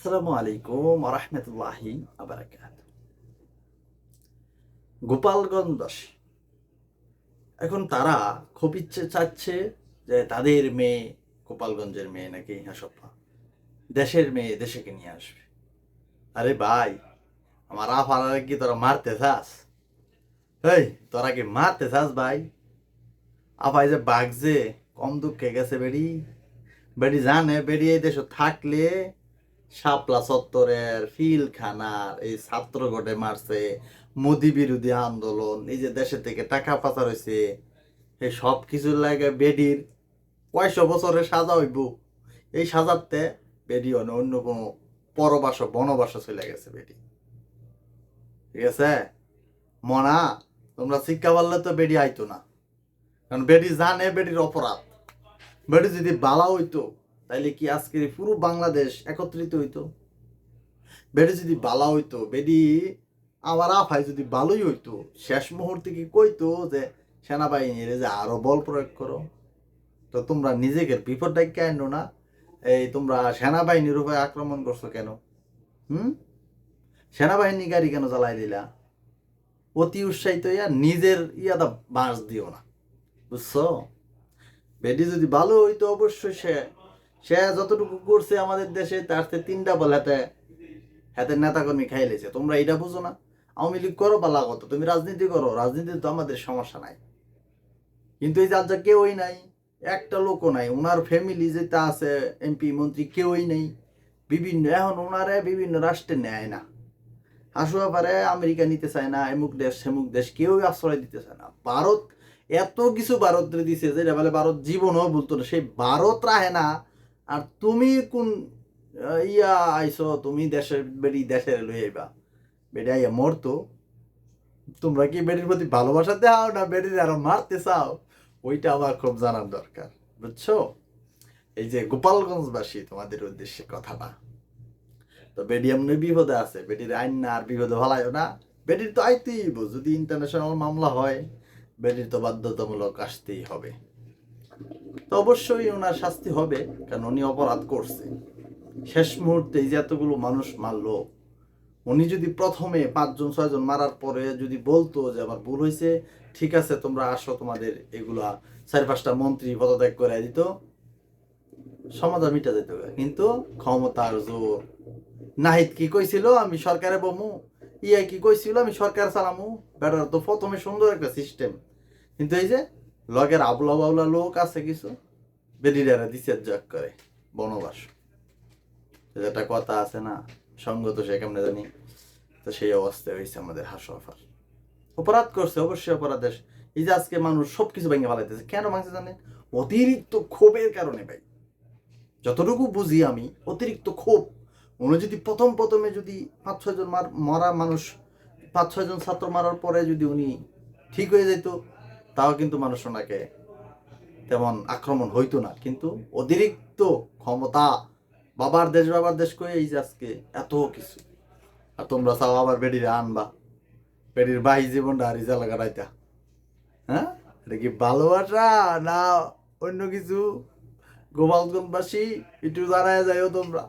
আসসালামু আলাইকুম রহমতুল্লাহি আবরাকাত। গোপালগঞ্জবাসী এখন তারা খুব ইচ্ছে চাচ্ছে যে তাদের মেয়ে, গোপালগঞ্জের মেয়ে নাকি হাসপ্পা, দেশের মেয়ে দেশেকে নিয়ে আসবে। আরে ভাই, আমার আফারারে কি তোরা মারতে চাস? এই তোরা কি মারতে চাস ভাই? আফাই যে বাঘ যে কম দুঃখে গেছে বেড়ি বেড়ি জানে, বেড়ি এই দেশে থাকলে শাপলা চত্বরের ফিলখানার এই ছাত্র গটে মারছে মোদি বিরোধী আন্দোলন, এই যে দেশে থেকে টাকা পাচার হয়েছে, এই সব কিছুর লাগে বেডির। কয়শো বছরের সাজা হইব। এই সাজাতে বেডি অন্য অন্য কোনো পরবাস, বনবাস চলে গেছে বেডি। ঠিক আছে? মনা, তোমরা শিক্ষা পারলে তো বেডি আইতো না। কারণ বেডি জানে বেডির অপরাধ। বেডি যদি বালা হইতো তাইলে কি আজকের পুরো বাংলাদেশ একত্রিত হইতো? বেডি যদি বালা হইতো, বেডি আমার আফাই যদি ভালোই হইতো, শেষ মুহূর্তে কি কইতো যে, সেনাবাহিনীর যে আরও বল প্রয়োগ করো? তো তোমরা নিজেকে বিপদ ডাক্কে আনো না। এই তোমরা সেনাবাহিনীর উপরে আক্রমণ করছ কেন? হুম? সেনাবাহিনী গাড়ি কেন জ্বালাই দিলা? অতি উৎসাহিত ইয়া নিজের ইয়াদা বাঁশ দিও না। বুঝছ? বেডি যদি ভালো হইতো, অবশ্যই সে সে যতটুকু করছে আমাদের দেশে, তার থেকে তিনটা বল হাতে হাতে নেতাকর্মী খাইলেছে তোমরা এটা বুঝো না। আওয়ামী লীগ করো বা লাগতো, তুমি রাজনীতি করো রাজনীতি তো আমাদের সমস্যা নাই। কিন্তু এই যার কেউই নাই, একটা লোকও নাই। ওনার ফ্যামিলি যেটা আছে এমপি মন্ত্রী কেউই নেই। বিভিন্ন, এখন ওনারে বিভিন্ন রাষ্ট্রে নেয় না। হাসুয়া পারে আমেরিকা নিতে চায় না, এমুক দেশ, সেমুক দেশ, কেউই আশ্রয় দিতে চায় না। ভারত, এত কিছু ভারতরে দিছে, যেটা বলে ভারত জীবনও বলতো না। সেই ভারত রাহে না আর তুমি কোন ইয়া আইসো তুমি দেশের বেরি দেশের লই আইবা। বেডি আইয়া মরতো। তোমরা কি বেডির প্রতি ভালোবাসা দাও না বেডির আরও মারতে চাও? ওইটা আমার খুব জানার দরকার, বুঝছ? এই যে গোপালগঞ্জবাসী, তোমাদের উদ্দেশ্যে কথাটা। তো বেডি এমনি বিপদে আছে, বেডির আইন না আর বিপদে ভালাইও না। বেডির তো আইতেই। যদি ইন্টারন্যাশনাল মামলা হয়, বেডির তো বাধ্যতামূলক আসতেই হবে। তো অবশ্যই ওনার শাস্তি হবে, কারণ উনি অপরাধ করছে। শেষ মুহূর্তে এই যে এতগুলো মানুষ মারলো, উনি যদি প্রথমে পাঁচজন, ছয়জন মারার পরে যদি বলতো যে আমার ভুল হয়েছে, ঠিক আছে, তোমরা আসো, তোমাদের এগুলা চার পাঁচটা মন্ত্রী পদত্যাগ করে দিত, সমাধান মিটা যেত। কিন্তু ক্ষমতার জোর। নাহিদ কি কইছিল? আমি সরকারে বমু। ইয়া কি কইছিল? আমি সরকার চালামু। বেটার তো প্রথমে সুন্দর একটা সিস্টেম কিন্তু এই যে লগের আবলা বাবলা লোক আছে কিছু? বেডিডারা দিছে জগ করে, বনবাস। যেটা কথা আছে না সঙ্গ তো সে কেমনে জানি? তো সেই অবস্থায় হয়েছে আমাদের হাসো আফার। অপরাধ করছে, অবশ্যই অপরাধের এই যে আজকে মানুষ সবকিছু ভেঙে ফেলাইতেছে, কেন ভাঙছে জানেন? অতিরিক্ত ক্ষোভের কারণে ভাই। যতটুকু বুঝি আমি, অতিরিক্ত ক্ষোভ। উনি যদি প্রথম প্রথমে যদি পাঁচ ছয়জন মার মরা মানুষ, পাঁচ ছয়জন ছাত্র মারার পরে যদি উনি ঠিক হয়ে যেত তাও কিন্তু মানুষ ওনাকে তেমন আক্রমণ হইতো না। কিন্তু অতিরিক্ত ক্ষমতা বাবার দেশ বাবার দেশ করে এই যে আজকে এত কিছু। আর তোমরা চাও আবার বেডির আনবা, বেডির বাহি জীবনটা আর ইজা লাগা রাইতা হ্যাঁ? এটা কি ভালোবাসা না অন্য কিছু? গোপালগঞ্জবাসী, একটু জানায় যাইও তোমরা।